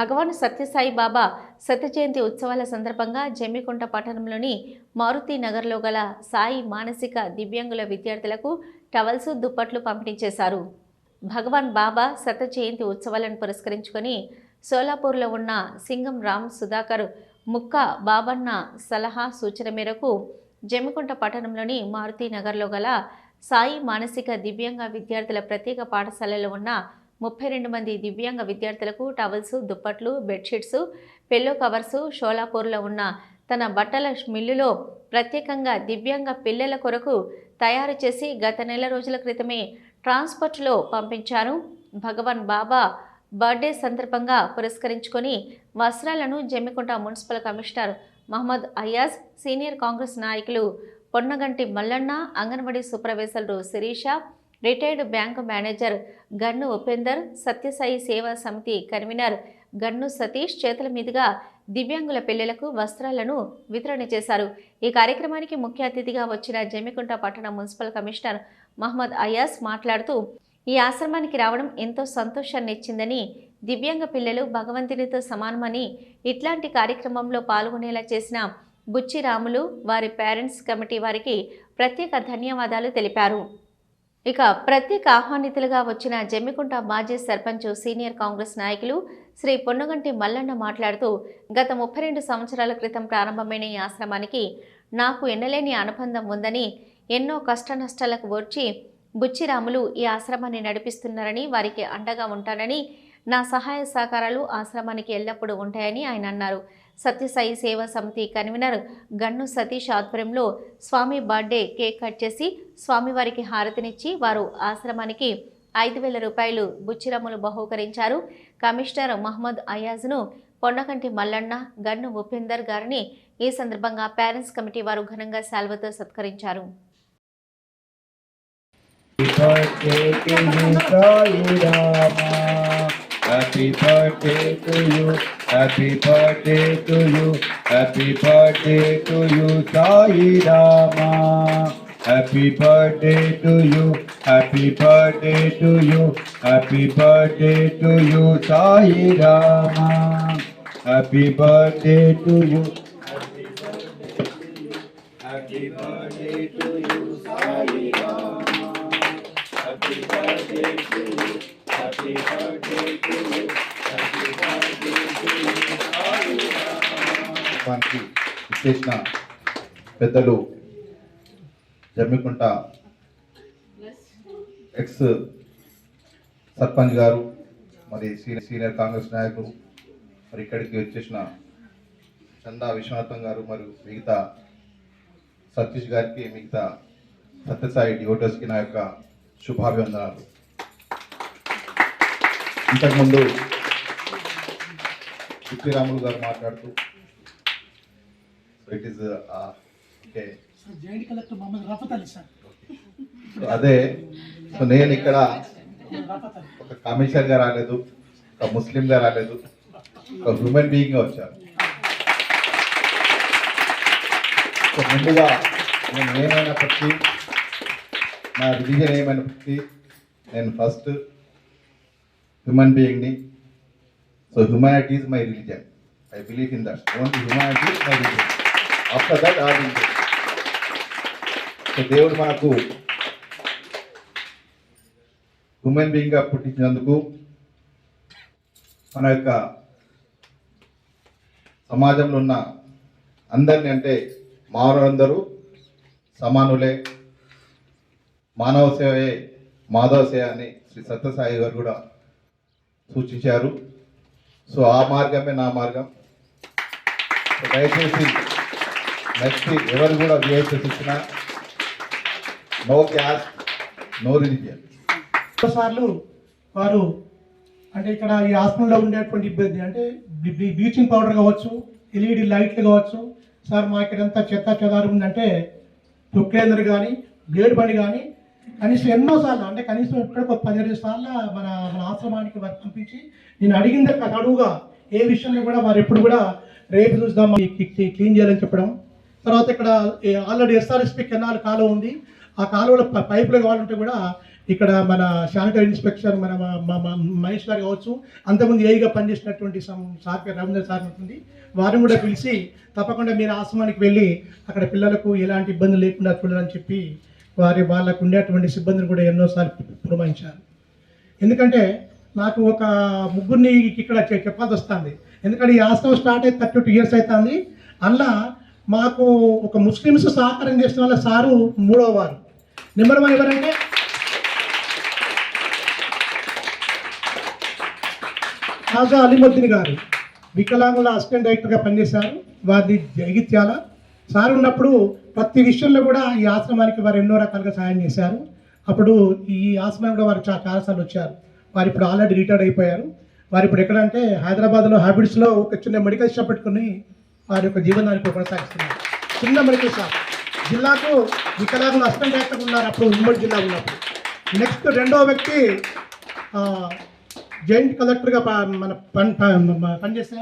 భగవాన్ సత్యసాయి బాబా సత్య జయంతి ఉత్సవాల సందర్భంగా జమ్మికుంట పట్టణంలోని మారుతి నగర్లో గల సాయి మానసిక దివ్యాంగుల విద్యార్థులకు టవల్స్ దుప్పట్లు పంపిణీ చేశారు. భగవాన్ బాబా శత జయంతి ఉత్సవాలను పురస్కరించుకొని సోలాపూర్లో ఉన్న సింగం రామ్ సుధాకర్ ముక్క బాబన్న సలహా సూచన మేరకు జమ్మికుంట పట్టణంలోని మారుతి నగర్లో గల సాయి మానసిక దివ్యాంగ విద్యార్థుల ప్రత్యేక పాఠశాలలో ఉన్న ముప్పై రెండు మంది దివ్యాంగ విద్యార్థులకు టవల్స్ దుప్పట్లు బెడ్షీట్స్ పెల్లో కవర్స్ షోలాపూర్లో ఉన్న తన బట్టల మిల్లులో ప్రత్యేకంగా దివ్యాంగ పిల్లల కొరకు తయారు చేసి గత నెల రోజుల క్రితమే ట్రాన్స్పోర్ట్లో పంపించారు. భగవాన్ బాబా బర్త్డే సందర్భంగా పురస్కరించుకొని వస్త్రాలను Jammikunta municipal commissioner Mohammed Ayaz senior Congress నాయకులు Ponnaganti Mallanna anganwadi సూపర్వైజర్లు Sirisha retired bank manager Gannu Upender Sathya Sai Seva Samithi convener gun Satish చేతుల మీదుగా దివ్యాంగుల పిల్లలకు వస్త్రాలను వితరణ చేశారు. ఈ కార్యక్రమానికి ముఖ్య అతిథిగా వచ్చిన జమ్మికుంట పట్టణ మున్సిపల్ కమిషనర్ మహమ్మద్ అయాస్ మాట్లాడుతూ ఈ ఆశ్రమానికి రావడం ఎంతో సంతోషాన్ని ఇచ్చిందని దివ్యాంగ పిల్లలు భగవంతునితో సమానమని ఇట్లాంటి కార్యక్రమంలో పాల్గొనేలా చేసిన బుచ్చి రాములు వారి పేరెంట్స్ కమిటీ వారికి ప్రత్యేక ధన్యవాదాలు తెలిపారు. ఇక ప్రత్యేక ఆహ్వానితులుగా వచ్చిన జమ్మికుంట మాజీ సర్పంచ్ సీనియర్ కాంగ్రెస్ నాయకులు శ్రీ పొన్నగంటి మల్లన్న మాట్లాడుతూ గత ముప్పై రెండు సంవత్సరాల క్రితం ప్రారంభమైన ఈ ఆశ్రమానికి నాకు ఎన్నలేని అనుబంధం ఉందని ఎన్నో కష్ట నష్టాలకు వచ్చి బుచ్చిరాములు ఈ ఆశ్రమాన్ని నడిపిస్తున్నారని వారికి అండగా ఉంటానని నా సహాయ సహకారాలు ఆశ్రమానికి ఎల్లప్పుడూ ఉంటాయని ఆయన అన్నారు. సత్యసాయి సేవా సమితి కన్వీనర్ గన్ను సతీష్ ఆధ్వర్యంలో స్వామి బర్త్డే కేక్ కట్ చేసి స్వామివారికి హారతినిచ్చి వారు ఆశ్రమానికి ఐదు వేల రూపాయలు బుచ్చిరమ్ములు బహూకరించారు. కమిషనర్ మహమ్మద్ అయాజ్ను పొన్నకంటి మల్లన్న గన్ను ఉపేందర్ గారిని ఈ సందర్భంగా పేరెంట్స్ కమిటీ వారు ఘనంగా శాల్వతో సత్కరించారు. Happy birthday to you, happy birthday to you, happy birthday to you, Sai Rama. Happy birthday to you, happy birthday to you, happy birthday to you, Sai Rama. Happy birthday to you. Happy birthday to you, Sai Rama. Happy birthday to you. Happy birthday వారికి ఇచ్చేసిన పెద్దలు Jammikunta X sarpanch గారు మరి senior senior Congress నాయకులు మరి ఇక్కడికి వచ్చేసిన చందా విశ్వనాథం గారు మరియు మిగతా సతీష్ గారికి మిగతా సత్యసాయి డివోటర్స్కి నా యొక్క శుభాభివందనాలు. ఇంతకుముందు శ్రీరాములు గారు మాట్లాడుతూ it is okay joint collector Mohammed Rafat Ali sir అదే సో నేను ఇక్కడ ఒక కమిషనర్గా రాలేదు ఒక ముస్లింగా రాలేదు ఒక హ్యూమన్ బీయింగ్గా వచ్చాను. సో ముందుగా నేను ఏమైనప్పటికీ నా రిలీజన్ ఏమైనప్పటికీ నేను first human బీయింగ్ని so humanity is my religion I believe in that only humanity my religion after that so దేవుడు మనకు హ్యూమన్ బీయింగ్గా పుట్టించినందుకు మన యొక్క సమాజంలో ఉన్న అందరిని అంటే మానవులందరూ సమానులే. మానవ సేవే మాధవ సేవ అని శ్రీ సత్యసాయి గారు కూడా సూచించారు. సో ఆ మార్గమే నా మార్గం. దయచేసి నెక్స్ట్ ఎవరు కూడా విఐపీస్ ఇచ్చినా నో క్యాష్ నో రిలీజియన్ సార్లు వారు అంటే ఇక్కడ ఈ ఆశ్రమంలో ఉండేటువంటి ఇబ్బంది అంటే బ్లీచింగ్ పౌడర్ కావచ్చు ఎల్ఈడి లైట్లు కావచ్చు సార్ మా ఇక్కడంతా చెత్త చెదారు ఉందంటే తొక్కేందరు కానీ బ్లేడ్ బండి కానీ కనీసం ఎన్నో సార్లు అంటే కనీసం ఇప్పటికి ఒక పదిహేను సార్లు మన మన ఆశ్రమానికి వారు పంపించి నేను అడిగిందే అడుగుగా ఏ విషయంలో కూడా వారు ఎప్పుడు కూడా రేపు చూద్దాం క్లీన్ చేయాలని చెప్పడం. తర్వాత ఇక్కడ ఆల్రెడీ ఎస్ఆర్ఎస్పి కెనాల్ కాలువ ఉంది. ఆ కాలువలో పైపులు కావాలంటే కూడా ఇక్కడ మన శానిటరీ ఇన్స్పెక్టర్ మన మహేష్ గారు కావచ్చు అంతకుముందు ఏఈగా పనిచేసినటువంటి సార్ రవీంద్ర సార్ ఉంటుంది. వారిని కూడా పిలిచి తప్పకుండా మీరు ఆశ్రమానికి వెళ్ళి అక్కడ పిల్లలకు ఎలాంటి ఇబ్బంది లేకుండా చూడాలని చెప్పి వారి వాళ్ళకు ఉండేటువంటి సిబ్బందిని కూడా ఎన్నోసార్లు పురమాయించారు. ఎందుకంటే నాకు ఒక ముగ్గురిని ఇక్కడ చెప్పాల్సి వస్తుంది. ఎందుకంటే ఈ ఆశ్రమం స్టార్ట్ అయితే థర్టీ టూ ఇయర్స్ అవుతుంది. అందులో మాకు ఒక ముస్లిమ్స్ సహకారం చేసిన వాళ్ళ సారు మూడో వారు నెంబర్ వన్ ఎవరంటే? రాజా అలీముద్దీన్ గారు. వికలాంగుల అసిస్టెంట్ డైరెక్టర్గా పనిచేశారు. వారిది జగిత్యాల. సార్ ఉన్నప్పుడు ప్రతి విషయంలో కూడా ఈ ఆశ్రమానికి వారు ఎన్నో రకాలుగా సహాయం చేశారు. అప్పుడు ఈ ఆశ్రమంలో వారు చాలా చాలాసార్లు వచ్చారు. వారు ఇప్పుడు ఆల్రెడీ రిటైర్డ్ అయిపోయారు. వారు ఇప్పుడు ఎక్కడంటే హైదరాబాద్లో హ్యాబిట్స్లో ఒక చిన్న మెడికల్ షాప్ పెట్టుకుని వారి యొక్క జీవనాన్ని కొనసాగిస్తున్నారు. చిన్న మెడికల్ షాప్ జిల్లాకు వికలాంగుల అసిస్టెంట్ డైరెక్టర్ ఉన్నారు అప్పుడు ఉమ్మడి జిల్లా ఉన్నప్పుడు. నెక్స్ట్ రెండవ వ్యక్తి జాయింట్ కలెక్టర్గా మన పని పనిచేస్తే